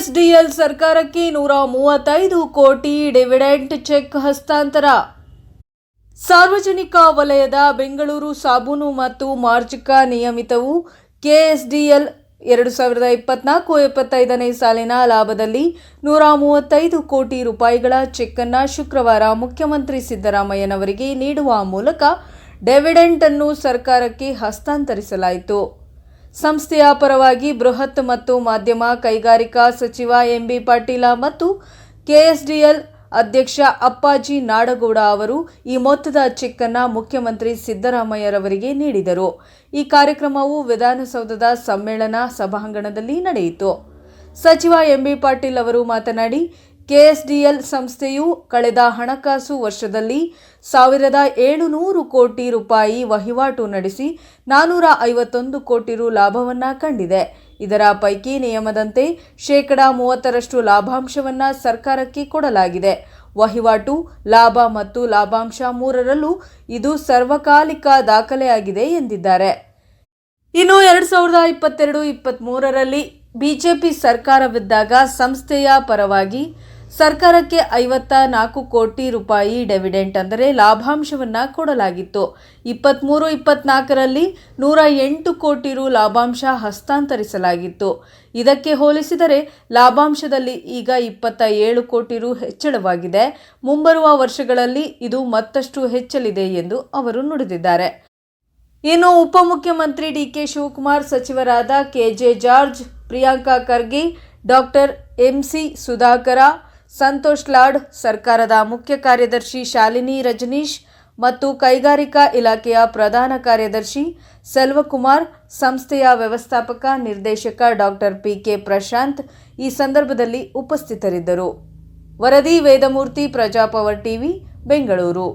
KSDL ಸರ್ಕಾರಕ್ಕೆ ನೂರ ಮೂವತ್ತೈದು ಕೋಟಿ ಡಿವಿಡೆಂಟ್ ಚೆಕ್ ಹಸ್ತಾಂತರ. ಸಾರ್ವಜನಿಕ ವಲಯದ ಬೆಂಗಳೂರು ಸಾಬೂನು ಮತ್ತು ಮಾರ್ಜಕ ನಿಯಮಿತವು ಕೆಎಸ್ಡಿಎಲ್ ಎರಡು ಸಾವಿರದ ಇಪ್ಪತ್ನಾಲ್ಕು ಇಪ್ಪತ್ತೈದನೇ ಸಾಲಿನ ಲಾಭದಲ್ಲಿ ನೂರ ಮೂವತ್ತೈದು ಕೋಟಿ ರೂಪಾಯಿಗಳ ಚೆಕ್ಕನ್ನು ಶುಕ್ರವಾರ ಮುಖ್ಯಮಂತ್ರಿ ಸಿದ್ದರಾಮಯ್ಯನವರಿಗೆ ನೀಡುವ ಮೂಲಕ ಡಿವಿಡೆಂಟ್ ಅನ್ನು ಸರ್ಕಾರಕ್ಕೆ ಹಸ್ತಾಂತರಿಸಲಾಯಿತು. ಸಂಸ್ಥೆಯ ಪರವಾಗಿ ಬೃಹತ್ ಮತ್ತು ಮಾಧ್ಯಮ ಕೈಗಾರಿಕಾ ಸಚಿವ ಎಂಬಿ ಪಾಟೀಲ ಮತ್ತು ಕೆಎಸ್ಡಿಎಲ್ ಅಧ್ಯಕ್ಷ ಅಪ್ಪಾಜಿ ನಾಡಗೌಡ ಅವರು ಈ ಮೊತ್ತದ ಚೆಕ್ ಅನ್ನು ಮುಖ್ಯಮಂತ್ರಿ ಸಿದ್ದರಾಮಯ್ಯರವರಿಗೆ ನೀಡಿದರು. ಈ ಕಾರ್ಯಕ್ರಮವು ವಿಧಾನಸೌಧದ ಸಮ್ಮೇಳನ ಸಭಾಂಗಣದಲ್ಲಿ ನಡೆಯಿತು. ಸಚಿವ ಎಂಬಿ ಪಾಟೀಲ್ ಅವರು ಮಾತನಾಡಿ ಕೆಎಸ್ಡಿಎಲ್ ಸಂಸ್ಥೆಯು ಕಳೆದ ಹಣಕಾಸು ವರ್ಷದಲ್ಲಿ ಸಾವಿರದ ಏಳುನೂರು ಕೋಟಿ ರೂಪಾಯಿ ವಹಿವಾಟು ನಡೆಸಿ ನಾನೂರ ಐವತ್ತೊಂದು ಕೋಟಿ ರು ಲಾಭವನ್ನು ಕಂಡಿದೆ. ಇದರ ಪೈಕಿ ನಿಯಮದಂತೆ ಶೇಕಡಾ ಮೂವತ್ತರಷ್ಟು ಲಾಭಾಂಶವನ್ನು ಸರ್ಕಾರಕ್ಕೆ ಕೊಡಲಾಗಿದೆ. ವಹಿವಾಟು, ಲಾಭ ಮತ್ತು ಲಾಭಾಂಶ ಮೂರರಲ್ಲೂ ಇದು ಸರ್ವಕಾಲಿಕ ದಾಖಲೆಯಾಗಿದೆ ಎಂದಿದ್ದಾರೆ. ಇನ್ನು ಎರಡು ಸಾವಿರದ ಇಪ್ಪತ್ತೆರಡು ಇಪ್ಪತ್ತ್ಮೂರರಲ್ಲಿ ಬಿಜೆಪಿ ಸರ್ಕಾರವಿದ್ದಾಗ ಸಂಸ್ಥೆಯ ಪರವಾಗಿ ಸರ್ಕಾರಕ್ಕೆ ಐವತ್ತ ನಾಲ್ಕು ಕೋಟಿ ರೂಪಾಯಿ ಡೆವಿಡೆಂಟ್ ಅಂದರೆ ಲಾಭಾಂಶವನ್ನು ಕೊಡಲಾಗಿತ್ತು. ಇಪ್ಪತ್ತ್ಮೂರು ಇಪ್ಪತ್ನಾಲ್ಕರಲ್ಲಿ ನೂರ ಎಂಟು ಕೋಟಿ ರು ಲಾಭಾಂಶ ಹಸ್ತಾಂತರಿಸಲಾಗಿತ್ತು. ಇದಕ್ಕೆ ಹೋಲಿಸಿದರೆ ಲಾಭಾಂಶದಲ್ಲಿ ಈಗ ಇಪ್ಪತ್ತ ಏಳು ಕೋಟಿ ರು ಹೆಚ್ಚಳವಾಗಿದೆ. ಮುಂಬರುವ ವರ್ಷಗಳಲ್ಲಿ ಇದು ಮತ್ತಷ್ಟು ಹೆಚ್ಚಲಿದೆ ಎಂದು ಅವರು ನುಡಿದಿದ್ದಾರೆ. ಇನ್ನು ಉಪಮುಖ್ಯಮಂತ್ರಿ ಡಿ ಕೆ ಶಿವಕುಮಾರ್ ಸಚಿವರಾದ K J George, Priyanka Kharge, doctor M C Sudhakara Santosh Lad, ಸರ್ಕಾರದ ಮುಖ್ಯ ಕಾರ್ಯದರ್ಶಿ ಶಾಲಿನಿ ರಜನೀಶ್ ಮತ್ತು ಕೈಗಾರಿಕಾ ಇಲಾಖೆಯ ಪ್ರಧಾನ ಕಾರ್ಯದರ್ಶಿ ಸೆಲ್ವಕುಮಾರ್, ಸಂಸ್ಥೆಯ ವ್ಯವಸ್ಥಾಪಕ ನಿರ್ದೇಶಕ ಡಾಕ್ಟರ್ ಪಿ ಕೆ ಪ್ರಶಾಂತ್ ಈ ಸಂದರ್ಭದಲ್ಲಿ ಉಪಸ್ಥಿತರಿದ್ದರು. ವರದಿ, ವೇದಮೂರ್ತಿ, ಪ್ರಜಾಪವರ್ ಟಿವಿ, ಬೆಂಗಳೂರು.